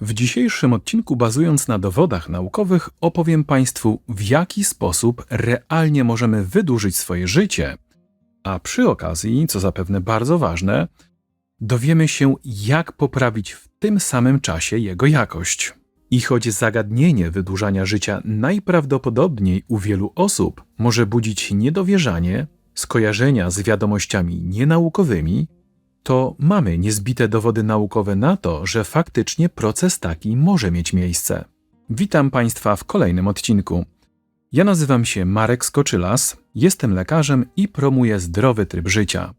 W dzisiejszym odcinku, bazując na dowodach naukowych, opowiem Państwu, w jaki sposób realnie możemy wydłużyć swoje życie, a przy okazji, co zapewne bardzo ważne, dowiemy się, jak poprawić w tym samym czasie jego jakość. I choć zagadnienie wydłużania życia najprawdopodobniej u wielu osób może budzić niedowierzanie, skojarzenia z wiadomościami nienaukowymi, to mamy niezbite dowody naukowe na to, że faktycznie proces taki może mieć miejsce. Witam Państwa w kolejnym odcinku. Ja nazywam się Marek Skoczylas, jestem lekarzem i promuję zdrowy tryb życia.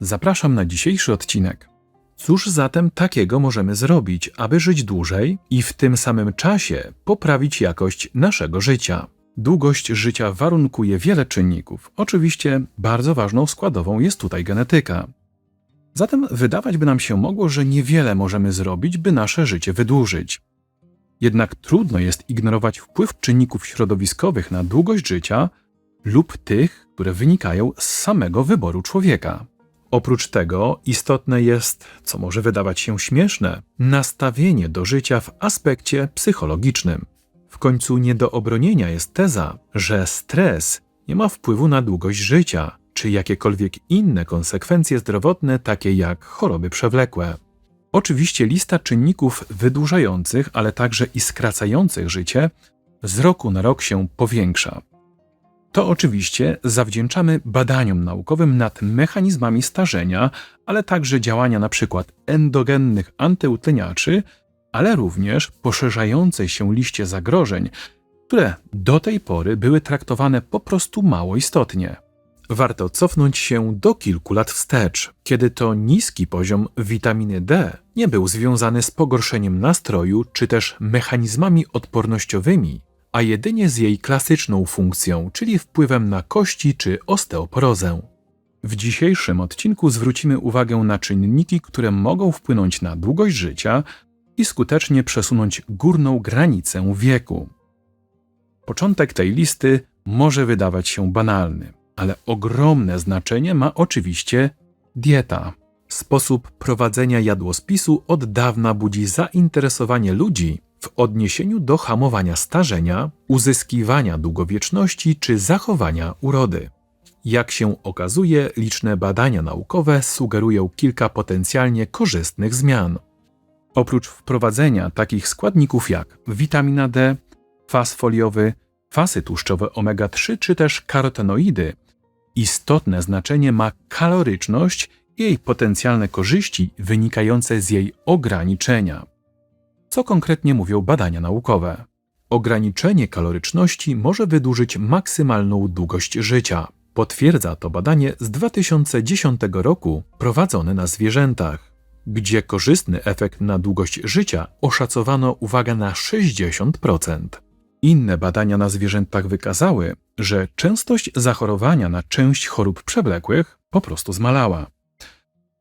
Zapraszam na dzisiejszy odcinek. Cóż zatem takiego możemy zrobić, aby żyć dłużej i w tym samym czasie poprawić jakość naszego życia? Długość życia warunkuje wiele czynników. Oczywiście bardzo ważną składową jest tutaj genetyka. Zatem wydawać by nam się mogło, że niewiele możemy zrobić, by nasze życie wydłużyć. Jednak trudno jest ignorować wpływ czynników środowiskowych na długość życia lub tych, które wynikają z samego wyboru człowieka. Oprócz tego istotne jest, co może wydawać się śmieszne, nastawienie do życia w aspekcie psychologicznym. W końcu nie do obronienia jest teza, że stres nie ma wpływu na długość życia, czy jakiekolwiek inne konsekwencje zdrowotne, takie jak choroby przewlekłe. Oczywiście lista czynników wydłużających, ale także i skracających życie z roku na rok się powiększa. To oczywiście zawdzięczamy badaniom naukowym nad mechanizmami starzenia, ale także działania np. endogennych antyutleniaczy, ale również poszerzającej się liście zagrożeń, które do tej pory były traktowane po prostu mało istotnie. Warto cofnąć się do kilku lat wstecz, kiedy to niski poziom witaminy D nie był związany z pogorszeniem nastroju czy też mechanizmami odpornościowymi, a jedynie z jej klasyczną funkcją, czyli wpływem na kości czy osteoporozę. W dzisiejszym odcinku zwrócimy uwagę na czynniki, które mogą wpłynąć na długość życia i skutecznie przesunąć górną granicę wieku. Początek tej listy może wydawać się banalny ale ogromne znaczenie ma oczywiście dieta. Sposób prowadzenia jadłospisu od dawna budzi zainteresowanie ludzi w odniesieniu do hamowania starzenia, uzyskiwania długowieczności czy zachowania urody. Jak się okazuje, liczne badania naukowe sugerują kilka potencjalnie korzystnych zmian. Oprócz wprowadzenia takich składników jak witamina D, kwas foliowy, kwasy tłuszczowe omega-3 czy też karotenoidy, Istotne znaczenie ma kaloryczność i jej potencjalne korzyści wynikające z jej ograniczenia. Co konkretnie mówią badania naukowe? Ograniczenie kaloryczności może wydłużyć maksymalną długość życia. Potwierdza to badanie z 2010 roku prowadzone na zwierzętach, gdzie korzystny efekt na długość życia oszacowano, uwaga, na 60%. Inne badania na zwierzętach wykazały, że częstość zachorowania na część chorób przewlekłych po prostu zmalała.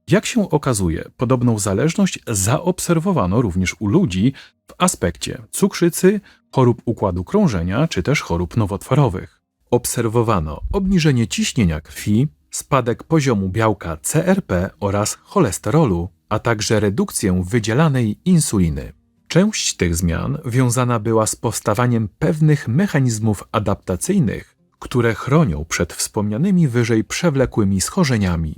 Jak się okazuje, podobną zależność zaobserwowano również u ludzi w aspekcie cukrzycy, chorób układu krążenia czy też chorób nowotworowych. Obserwowano obniżenie ciśnienia krwi, spadek poziomu białka CRP oraz cholesterolu, a także redukcję wydzielanej insuliny. Część tych zmian wiązana była z powstawaniem pewnych mechanizmów adaptacyjnych, które chronią przed wspomnianymi wyżej przewlekłymi schorzeniami.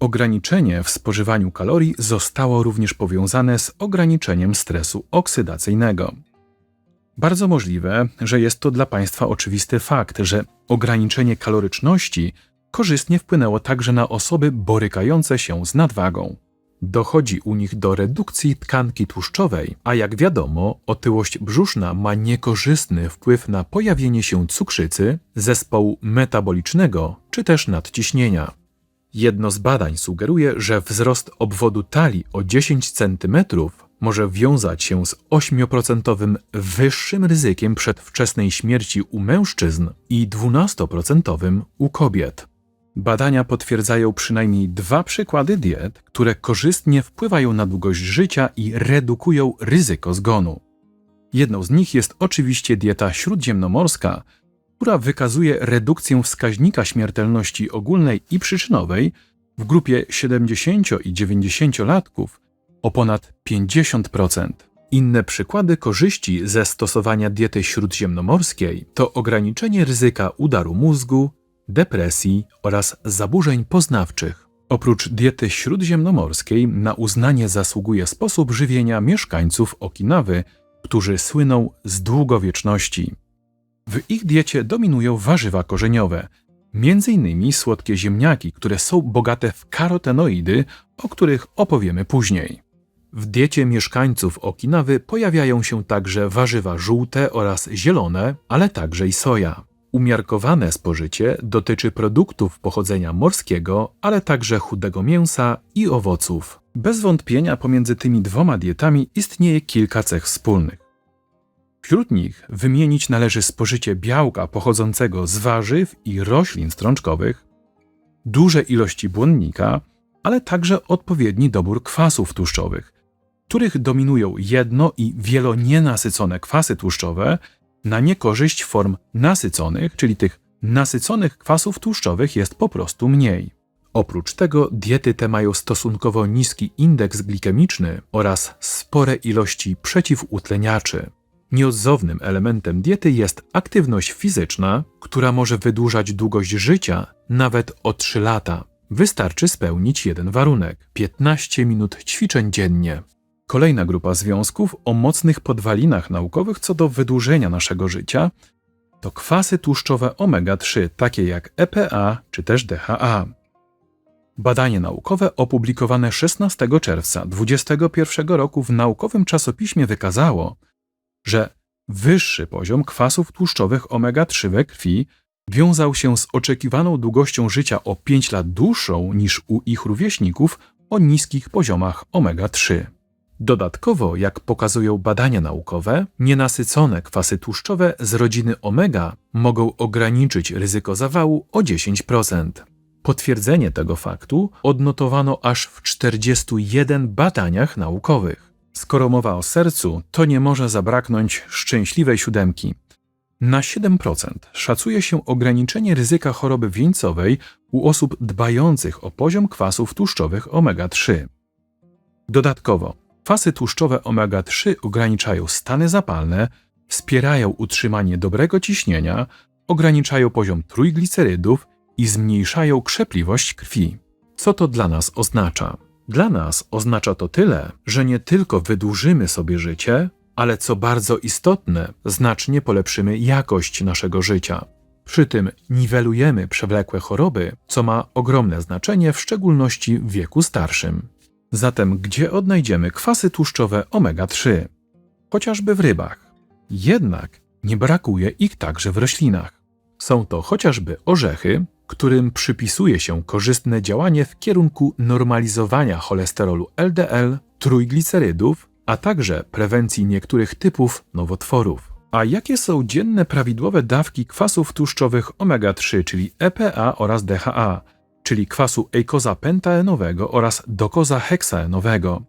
Ograniczenie w spożywaniu kalorii zostało również powiązane z ograniczeniem stresu oksydacyjnego. Bardzo możliwe, że jest to dla Państwa oczywisty fakt, że ograniczenie kaloryczności korzystnie wpłynęło także na osoby borykające się z nadwagą. Dochodzi u nich do redukcji tkanki tłuszczowej, a jak wiadomo, otyłość brzuszna ma niekorzystny wpływ na pojawienie się cukrzycy, zespołu metabolicznego czy też nadciśnienia. Jedno z badań sugeruje, że wzrost obwodu talii o 10 cm może wiązać się z 8% wyższym ryzykiem przedwczesnej śmierci u mężczyzn i 12% u kobiet. Badania potwierdzają przynajmniej dwa przykłady diet, które korzystnie wpływają na długość życia i redukują ryzyko zgonu. Jedną z nich jest oczywiście dieta śródziemnomorska, która wykazuje redukcję wskaźnika śmiertelności ogólnej i przyczynowej w grupie 70 i 90-latków o ponad 50%. Inne przykłady korzyści ze stosowania diety śródziemnomorskiej to ograniczenie ryzyka udaru mózgu, depresji oraz zaburzeń poznawczych. Oprócz diety śródziemnomorskiej na uznanie zasługuje sposób żywienia mieszkańców Okinawy, którzy słyną z długowieczności. W ich diecie dominują warzywa korzeniowe, m.in. słodkie ziemniaki, które są bogate w karotenoidy, o których opowiemy później. W diecie mieszkańców Okinawy pojawiają się także warzywa żółte oraz zielone, ale także i soja. Umiarkowane spożycie dotyczy produktów pochodzenia morskiego, ale także chudego mięsa i owoców. Bez wątpienia pomiędzy tymi dwoma dietami istnieje kilka cech wspólnych. Wśród nich wymienić należy spożycie białka pochodzącego z warzyw i roślin strączkowych, duże ilości błonnika, ale także odpowiedni dobór kwasów tłuszczowych, których dominują jedno i wielonienasycone kwasy tłuszczowe na niekorzyść form nasyconych, czyli tych nasyconych kwasów tłuszczowych jest po prostu mniej. Oprócz tego diety te mają stosunkowo niski indeks glikemiczny oraz spore ilości przeciwutleniaczy. Nieodzownym elementem diety jest aktywność fizyczna, która może wydłużać długość życia nawet o 3 lata. Wystarczy spełnić jeden warunek 15 minut ćwiczeń dziennie. Kolejna grupa związków o mocnych podwalinach naukowych co do wydłużenia naszego życia to kwasy tłuszczowe omega-3, takie jak EPA czy też DHA. Badanie naukowe opublikowane 16 czerwca 2021 roku w naukowym czasopiśmie wykazało, że wyższy poziom kwasów tłuszczowych omega-3 we krwi wiązał się z oczekiwaną długością życia o 5 lat dłuższą niż u ich rówieśników o niskich poziomach omega-3. Dodatkowo, jak pokazują badania naukowe, nienasycone kwasy tłuszczowe z rodziny omega mogą ograniczyć ryzyko zawału o 10%. Potwierdzenie tego faktu odnotowano aż w 41 badaniach naukowych. Skoro mowa o sercu, to nie może zabraknąć szczęśliwej siódemki. Na 7% szacuje się ograniczenie ryzyka choroby wieńcowej u osób dbających o poziom kwasów tłuszczowych omega-3. Dodatkowo, kwasy tłuszczowe omega-3 ograniczają stany zapalne, wspierają utrzymanie dobrego ciśnienia, ograniczają poziom trójglicerydów i zmniejszają krzepliwość krwi. Co to dla nas oznacza? Dla nas oznacza to tyle, że nie tylko wydłużymy sobie życie, ale co bardzo istotne, znacznie polepszymy jakość naszego życia. Przy tym niwelujemy przewlekłe choroby, co ma ogromne znaczenie w szczególności w wieku starszym. Zatem gdzie odnajdziemy kwasy tłuszczowe omega-3? Chociażby w rybach. Jednak nie brakuje ich także w roślinach. Są to chociażby orzechy, którym przypisuje się korzystne działanie w kierunku normalizowania cholesterolu LDL, trójglicerydów, a także prewencji niektórych typów nowotworów. A jakie są dzienne prawidłowe dawki kwasów tłuszczowych omega-3, czyli EPA oraz DHA, czyli kwasu eikozapentaenowego oraz dokozaheksaenowego?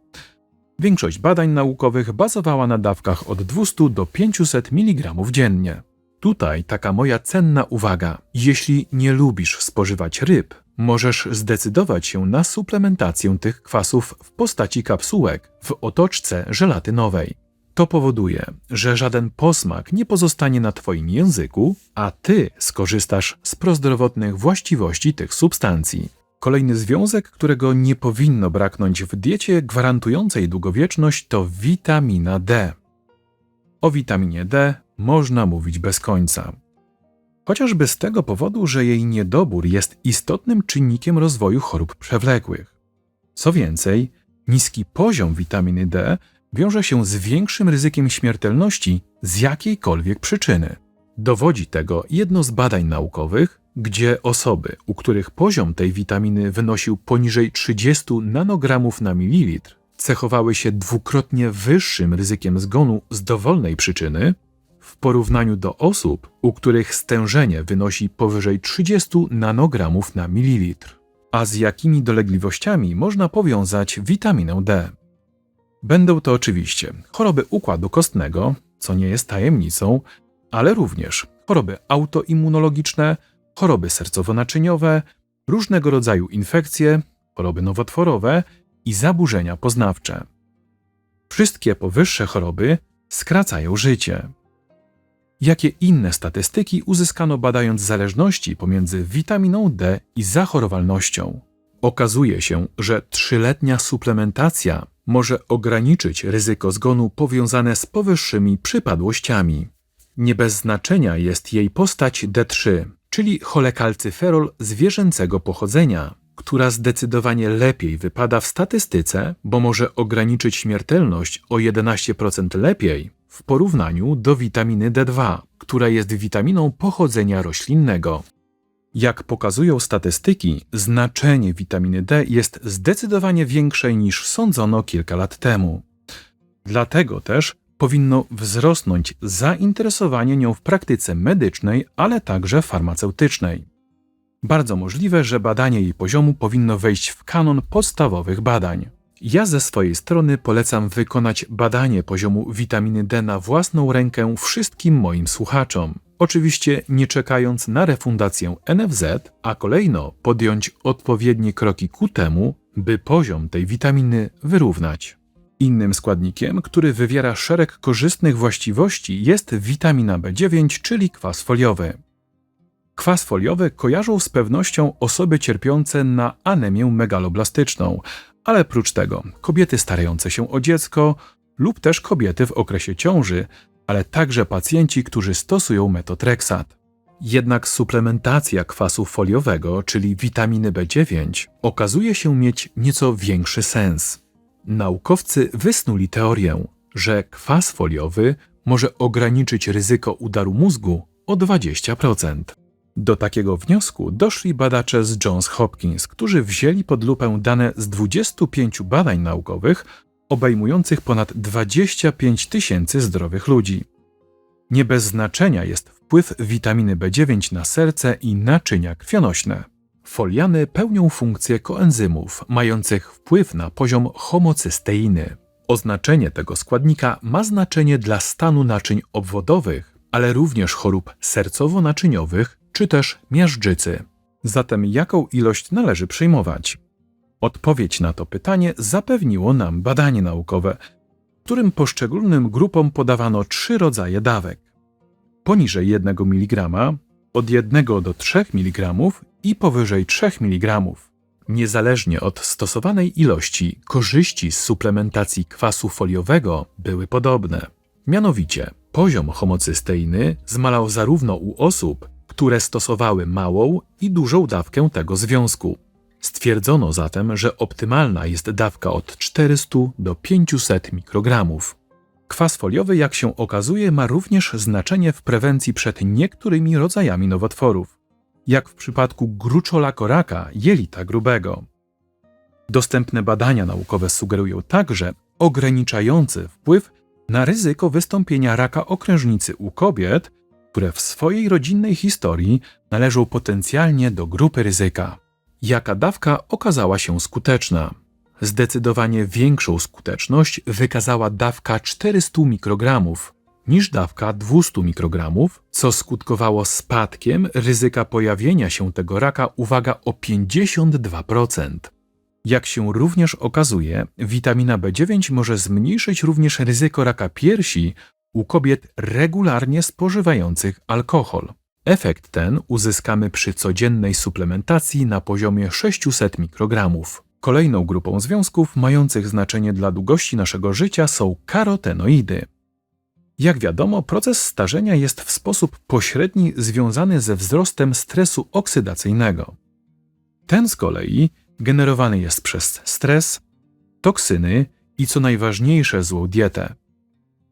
Większość badań naukowych bazowała na dawkach od 200 do 500 mg dziennie. Tutaj taka moja cenna uwaga. Jeśli nie lubisz spożywać ryb, możesz zdecydować się na suplementację tych kwasów w postaci kapsułek w otoczce żelatynowej. To powoduje, że żaden posmak nie pozostanie na Twoim języku, a Ty skorzystasz z prozdrowotnych właściwości tych substancji. Kolejny związek, którego nie powinno braknąć w diecie gwarantującej długowieczność, to witamina D. O witaminie D można mówić bez końca. Chociażby z tego powodu, że jej niedobór jest istotnym czynnikiem rozwoju chorób przewlekłych. Co więcej, niski poziom witaminy D wiąże się z większym ryzykiem śmiertelności z jakiejkolwiek przyczyny. Dowodzi tego jedno z badań naukowych, gdzie osoby, u których poziom tej witaminy wynosił poniżej 30 nanogramów na mililitr, cechowały się dwukrotnie wyższym ryzykiem zgonu z dowolnej przyczyny w porównaniu do osób, u których stężenie wynosi powyżej 30 nanogramów na mililitr. A z jakimi dolegliwościami można powiązać witaminę D? Będą to oczywiście choroby układu kostnego, co nie jest tajemnicą, ale również choroby autoimmunologiczne, choroby sercowo-naczyniowe, różnego rodzaju infekcje, choroby nowotworowe i zaburzenia poznawcze. Wszystkie powyższe choroby skracają życie. Jakie inne statystyki uzyskano badając zależności pomiędzy witaminą D i zachorowalnością? Okazuje się, że trzyletnia suplementacja może ograniczyć ryzyko zgonu powiązane z powyższymi przypadłościami. Nie bez znaczenia jest jej postać D3, czyli cholekalcyferol zwierzęcego pochodzenia, która zdecydowanie lepiej wypada w statystyce, bo może ograniczyć śmiertelność o 11% lepiej w porównaniu do witaminy D2, która jest witaminą pochodzenia roślinnego. Jak pokazują statystyki, znaczenie witaminy D jest zdecydowanie większe niż sądzono kilka lat temu. Dlatego też powinno wzrosnąć zainteresowanie nią w praktyce medycznej, ale także farmaceutycznej. Bardzo możliwe, że badanie jej poziomu powinno wejść w kanon podstawowych badań. Ja ze swojej strony polecam wykonać badanie poziomu witaminy D na własną rękę wszystkim moim słuchaczom. Oczywiście nie czekając na refundację NFZ, a kolejno podjąć odpowiednie kroki ku temu, by poziom tej witaminy wyrównać. Innym składnikiem, który wywiera szereg korzystnych właściwości, jest witamina B9, czyli kwas foliowy. Kwas foliowy kojarzą z pewnością osoby cierpiące na anemię megaloblastyczną, ale prócz tego kobiety starające się o dziecko lub też kobiety w okresie ciąży, ale także pacjenci, którzy stosują metotreksat. Jednak suplementacja kwasu foliowego, czyli witaminy B9, okazuje się mieć nieco większy sens. Naukowcy wysnuli teorię, że kwas foliowy może ograniczyć ryzyko udaru mózgu o 20%. Do takiego wniosku doszli badacze z Johns Hopkins, którzy wzięli pod lupę dane z 25 badań naukowych obejmujących ponad 25 tysięcy zdrowych ludzi. Nie bez znaczenia jest wpływ witaminy B9 na serce i naczynia krwionośne. Foliany pełnią funkcję koenzymów, mających wpływ na poziom homocysteiny. Oznaczenie tego składnika ma znaczenie dla stanu naczyń obwodowych, ale również chorób sercowo-naczyniowych czy też miażdżycy. Zatem jaką ilość należy przyjmować? Odpowiedź na to pytanie zapewniło nam badanie naukowe, w którym poszczególnym grupom podawano trzy rodzaje dawek. Poniżej 1 mg, od 1 do 3 mg i powyżej 3 mg. Niezależnie od stosowanej ilości, korzyści z suplementacji kwasu foliowego były podobne. Mianowicie, poziom homocysteiny zmalał zarówno u osób, które stosowały małą i dużą dawkę tego związku. Stwierdzono zatem, że optymalna jest dawka od 400 do 500 mikrogramów. Kwas foliowy, jak się okazuje, ma również znaczenie w prewencji przed niektórymi rodzajami nowotworów, jak w przypadku gruczolakoraka jelita grubego. Dostępne badania naukowe sugerują także ograniczający wpływ na ryzyko wystąpienia raka okrężnicy u kobiet, które w swojej rodzinnej historii należą potencjalnie do grupy ryzyka. Jaka dawka okazała się skuteczna? Zdecydowanie większą skuteczność wykazała dawka 400 mikrogramów niż dawka 200 mikrogramów, co skutkowało spadkiem ryzyka pojawienia się tego raka, uwaga, o 52%. Jak się również okazuje, witamina B9 może zmniejszyć również ryzyko raka piersi u kobiet regularnie spożywających alkohol. Efekt ten uzyskamy przy codziennej suplementacji na poziomie 600 mikrogramów. Kolejną grupą związków mających znaczenie dla długości naszego życia są karotenoidy. Jak wiadomo, proces starzenia jest w sposób pośredni związany ze wzrostem stresu oksydacyjnego. Ten z kolei generowany jest przez stres, toksyny i co najważniejsze złą dietę.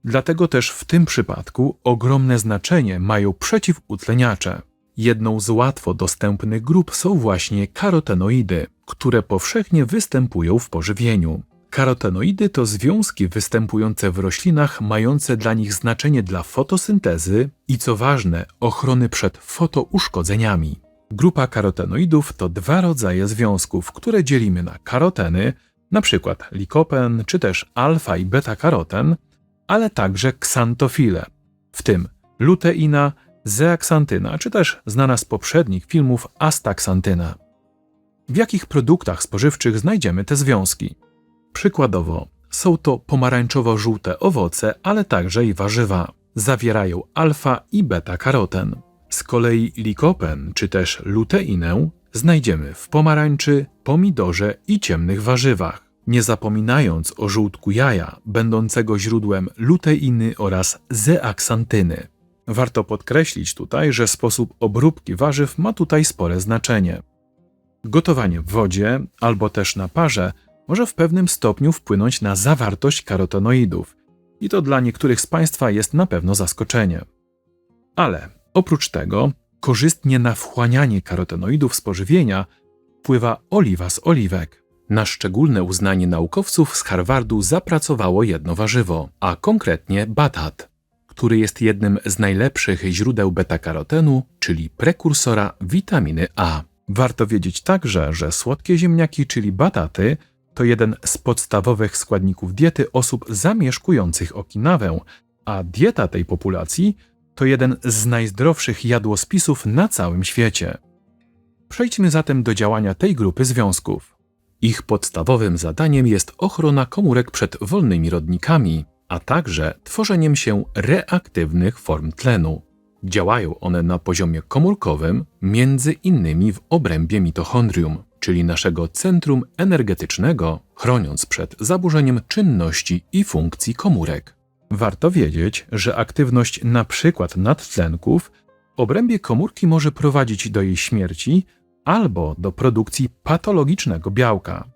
Dlatego też w tym przypadku ogromne znaczenie mają przeciwutleniacze. Jedną z łatwo dostępnych grup są właśnie karotenoidy, które powszechnie występują w pożywieniu. Karotenoidy to związki występujące w roślinach mające dla nich znaczenie dla fotosyntezy i co ważne, ochrony przed fotouszkodzeniami. Grupa karotenoidów to dwa rodzaje związków, które dzielimy na karoteny, np. likopen czy też alfa i beta-karoten, ale także ksantofile, w tym luteina, zeaksantyna, czy też znana z poprzednich filmów astaksantyna. W jakich produktach spożywczych znajdziemy te związki? Przykładowo, Są to pomarańczowo-żółte owoce, ale także i warzywa. Zawierają alfa i beta-karoten. Z kolei likopen czy też luteinę znajdziemy w pomarańczy, pomidorze i ciemnych warzywach. Nie zapominając o żółtku jaja, będącego źródłem luteiny oraz zeaksantyny. Warto podkreślić tutaj, że sposób obróbki warzyw ma tutaj spore znaczenie. Gotowanie w wodzie albo też na parze może w pewnym stopniu wpłynąć na zawartość karotenoidów i to dla niektórych z Państwa jest na pewno zaskoczenie. Ale oprócz tego, korzystnie na wchłanianie karotenoidów z pożywienia wpływa oliwa z oliwek. Na szczególne uznanie naukowców z Harvardu zapracowało jedno warzywo, a konkretnie batat, który jest jednym z najlepszych źródeł beta-karotenu, czyli prekursora witaminy A. Warto wiedzieć także, że słodkie ziemniaki, czyli bataty, to jeden z podstawowych składników diety osób zamieszkujących Okinawę, a dieta tej populacji to jeden z najzdrowszych jadłospisów na całym świecie. Przejdźmy zatem do działania tej grupy związków. Ich podstawowym zadaniem jest ochrona komórek przed wolnymi rodnikami, a także tworzeniem się reaktywnych form tlenu. Działają one na poziomie komórkowym, między innymi w obrębie mitochondrium, czyli naszego centrum energetycznego, chroniąc przed zaburzeniem czynności i funkcji komórek. Warto wiedzieć, że aktywność np. nadtlenków w obrębie komórki może prowadzić do jej śmierci albo do produkcji patologicznego białka.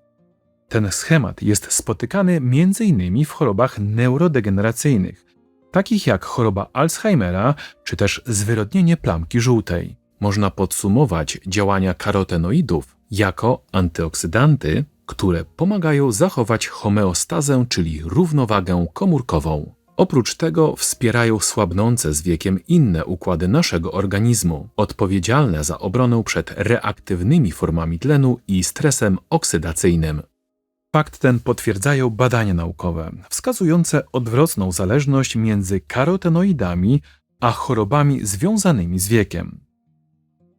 Ten schemat jest spotykany m.in. w chorobach neurodegeneracyjnych, takich jak choroba Alzheimera czy też zwyrodnienie plamki żółtej. Można podsumować działania karotenoidów jako antyoksydanty, które pomagają zachować homeostazę, czyli równowagę komórkową. Oprócz tego wspierają słabnące z wiekiem inne układy naszego organizmu, odpowiedzialne za obronę przed reaktywnymi formami tlenu i stresem oksydacyjnym. Fakt ten potwierdzają badania naukowe, wskazujące odwrotną zależność między karotenoidami a chorobami związanymi z wiekiem.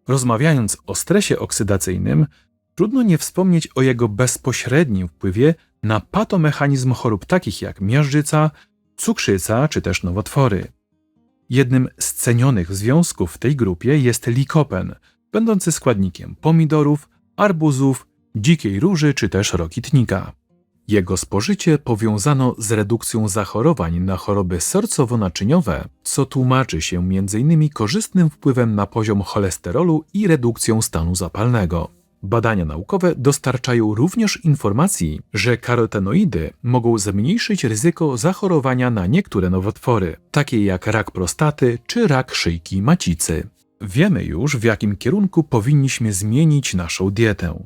Rozmawiając o stresie oksydacyjnym, trudno nie wspomnieć o jego bezpośrednim wpływie na patomechanizm chorób takich jak miażdżyca, cukrzyca czy też nowotwory. Jednym z cenionych związków w tej grupie jest likopen, będący składnikiem pomidorów, arbuzów, dzikiej róży czy też rokitnika. Jego spożycie powiązano z redukcją zachorowań na choroby sercowo-naczyniowe, co tłumaczy się m.in. korzystnym wpływem na poziom cholesterolu i redukcją stanu zapalnego. Badania naukowe dostarczają również informacji, że karotenoidy mogą zmniejszyć ryzyko zachorowania na niektóre nowotwory, takie jak rak prostaty czy rak szyjki macicy. Wiemy już, w jakim kierunku powinniśmy zmienić naszą dietę.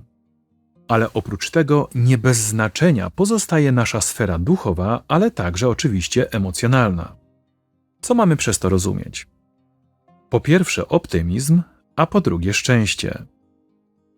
Ale oprócz tego nie bez znaczenia pozostaje nasza sfera duchowa, ale także oczywiście emocjonalna. Co mamy przez to rozumieć? Po pierwsze optymizm, a po drugie szczęście.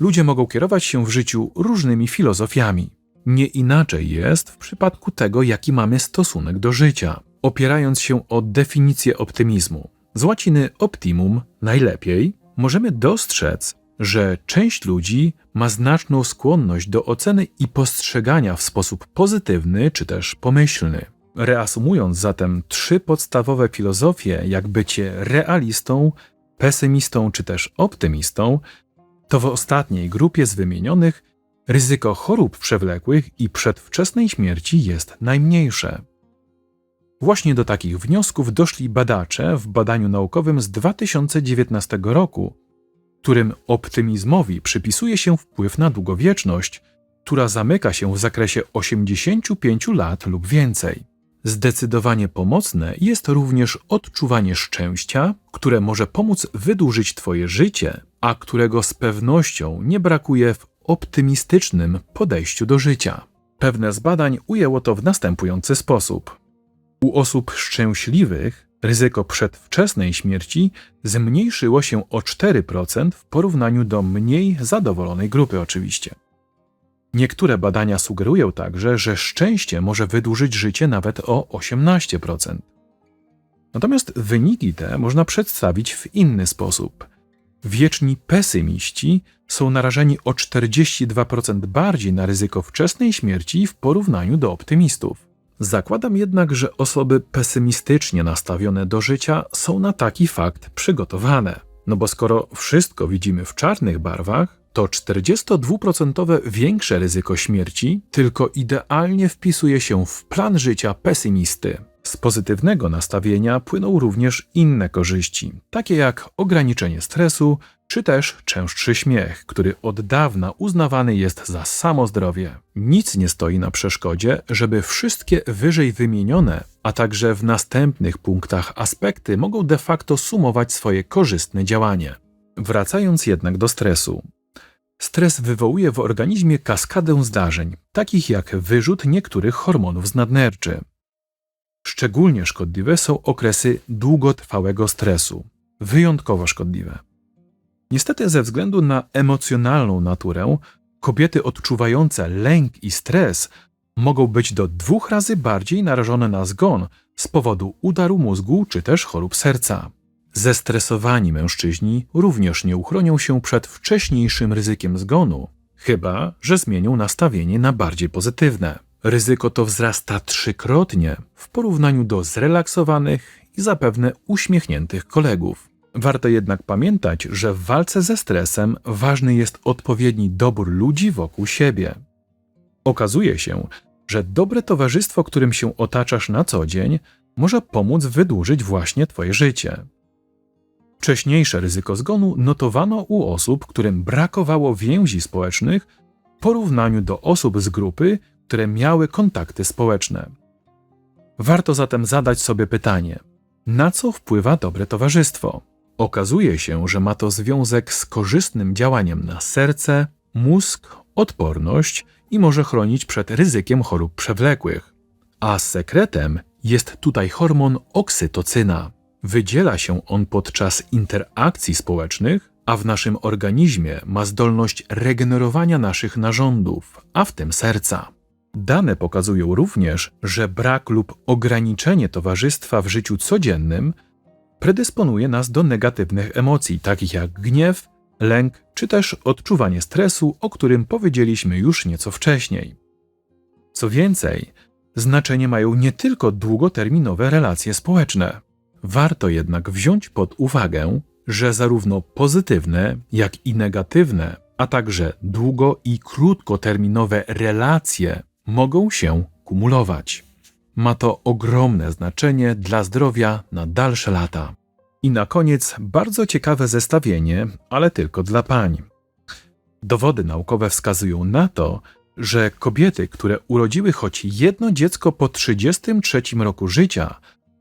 Ludzie mogą kierować się w życiu różnymi filozofiami. Nie inaczej jest w przypadku tego, jaki mamy stosunek do życia, opierając się o definicję optymizmu. Z łaciny optimum najlepiej możemy dostrzec, że część ludzi ma znaczną skłonność do oceny i postrzegania w sposób pozytywny czy też pomyślny. Reasumując zatem trzy podstawowe filozofie, jak bycie realistą, pesymistą czy też optymistą, to w ostatniej grupie z wymienionych ryzyko chorób przewlekłych i przedwczesnej śmierci jest najmniejsze. Właśnie do takich wniosków doszli badacze w badaniu naukowym z 2019 roku, którym optymizmowi przypisuje się wpływ na długowieczność, która zamyka się w zakresie 85 lat lub więcej. Zdecydowanie pomocne jest również odczuwanie szczęścia, które może pomóc wydłużyć Twoje życie, a którego z pewnością nie brakuje w optymistycznym podejściu do życia. Pewne z badań ujęło to w następujący sposób. U osób szczęśliwych ryzyko przedwczesnej śmierci zmniejszyło się o 4% w porównaniu do mniej zadowolonej grupy, oczywiście. Niektóre badania sugerują także, że szczęście może wydłużyć życie nawet o 18%. Natomiast wyniki te można przedstawić w inny sposób. Wieczni pesymiści są narażeni o 42% bardziej na ryzyko wczesnej śmierci w porównaniu do optymistów. Zakładam jednak, że osoby pesymistycznie nastawione do życia są na taki fakt przygotowane. No bo skoro wszystko widzimy w czarnych barwach, to 42% większe ryzyko śmierci tylko idealnie wpisuje się w plan życia pesymisty. Z pozytywnego nastawienia płyną również inne korzyści, takie jak ograniczenie stresu, czy też częstszy śmiech, który od dawna uznawany jest za samo zdrowie. Nic nie stoi na przeszkodzie, żeby wszystkie wyżej wymienione, a także w następnych punktach aspekty mogą de facto sumować swoje korzystne działanie. Wracając jednak do stresu. Stres wywołuje w organizmie kaskadę zdarzeń, takich jak wyrzut niektórych hormonów z nadnerczy. Szczególnie szkodliwe są okresy długotrwałego stresu, wyjątkowo szkodliwe. Niestety, ze względu na emocjonalną naturę, kobiety odczuwające lęk i stres mogą być do dwóch razy bardziej narażone na zgon z powodu udaru mózgu czy też chorób serca. Zestresowani mężczyźni również nie uchronią się przed wcześniejszym ryzykiem zgonu, chyba że zmienią nastawienie na bardziej pozytywne. Ryzyko to wzrasta trzykrotnie w porównaniu do zrelaksowanych i zapewne uśmiechniętych kolegów. Warto jednak pamiętać, że w walce ze stresem ważny jest odpowiedni dobór ludzi wokół siebie. Okazuje się, że dobre towarzystwo, którym się otaczasz na co dzień, może pomóc wydłużyć właśnie Twoje życie. Wcześniejsze ryzyko zgonu notowano u osób, którym brakowało więzi społecznych w porównaniu do osób z grupy, które miały kontakty społeczne. Warto zatem zadać sobie pytanie: na co wpływa dobre towarzystwo? Okazuje się, że ma to związek z korzystnym działaniem na serce, mózg, odporność i może chronić przed ryzykiem chorób przewlekłych. A sekretem jest tutaj hormon oksytocyna. Wydziela się on podczas interakcji społecznych, a w naszym organizmie ma zdolność regenerowania naszych narządów, a w tym serca. Dane pokazują również, że brak lub ograniczenie towarzystwa w życiu codziennym predysponuje nas do negatywnych emocji, takich jak gniew, lęk czy też odczuwanie stresu, o którym powiedzieliśmy już nieco wcześniej. Co więcej, znaczenie mają nie tylko długoterminowe relacje społeczne. Warto jednak wziąć pod uwagę, że zarówno pozytywne, jak i negatywne, a także długo i krótkoterminowe relacje mogą się kumulować. Ma to ogromne znaczenie dla zdrowia na dalsze lata. I na koniec bardzo ciekawe zestawienie, ale tylko dla pań. Dowody naukowe wskazują na to, że kobiety, które urodziły choć jedno dziecko po 33 roku życia,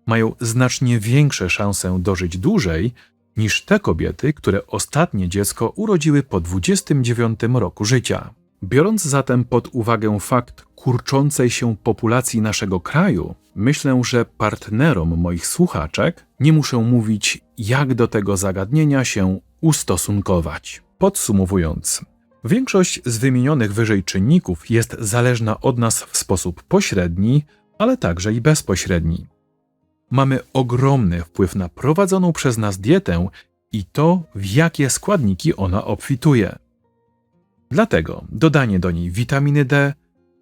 mają znacznie większe szanse dożyć dłużej niż te kobiety, które ostatnie dziecko urodziły po 29 roku życia. Biorąc zatem pod uwagę fakt kurczącej się populacji naszego kraju, myślę, że partnerom moich słuchaczek nie muszę mówić, jak do tego zagadnienia się ustosunkować. Podsumowując, większość z wymienionych wyżej czynników jest zależna od nas w sposób pośredni, ale także i bezpośredni. Mamy ogromny wpływ na prowadzoną przez nas dietę i to, w jakie składniki ona obfituje. Dlatego dodanie do niej witaminy D,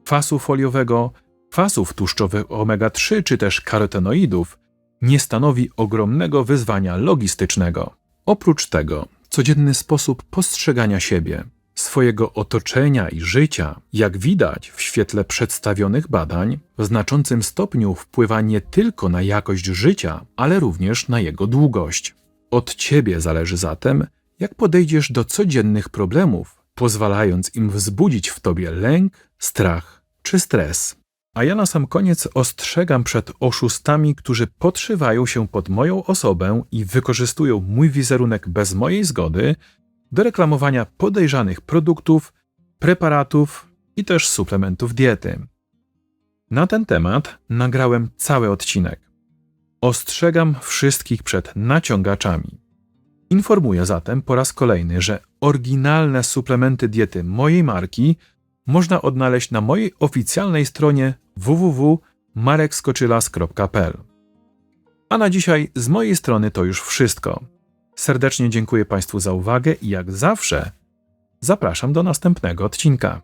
kwasu foliowego, kwasów tłuszczowych omega-3 czy też karotenoidów nie stanowi ogromnego wyzwania logistycznego. Oprócz tego, codzienny sposób postrzegania siebie, swojego otoczenia i życia, jak widać w świetle przedstawionych badań, w znaczącym stopniu wpływa nie tylko na jakość życia, ale również na jego długość. Od ciebie zależy zatem, jak podejdziesz do codziennych problemów, pozwalając im wzbudzić w tobie lęk, strach czy stres. A ja na sam koniec ostrzegam przed oszustami, którzy podszywają się pod moją osobę i wykorzystują mój wizerunek bez mojej zgody do reklamowania podejrzanych produktów, preparatów i też suplementów diety. Na ten temat nagrałem cały odcinek. Ostrzegam wszystkich przed naciągaczami. Informuję zatem po raz kolejny, że oryginalne suplementy diety mojej marki można odnaleźć na mojej oficjalnej stronie www.marekskoczylas.pl. A na dzisiaj z mojej strony to już wszystko. Serdecznie dziękuję Państwu za uwagę i jak zawsze zapraszam do następnego odcinka.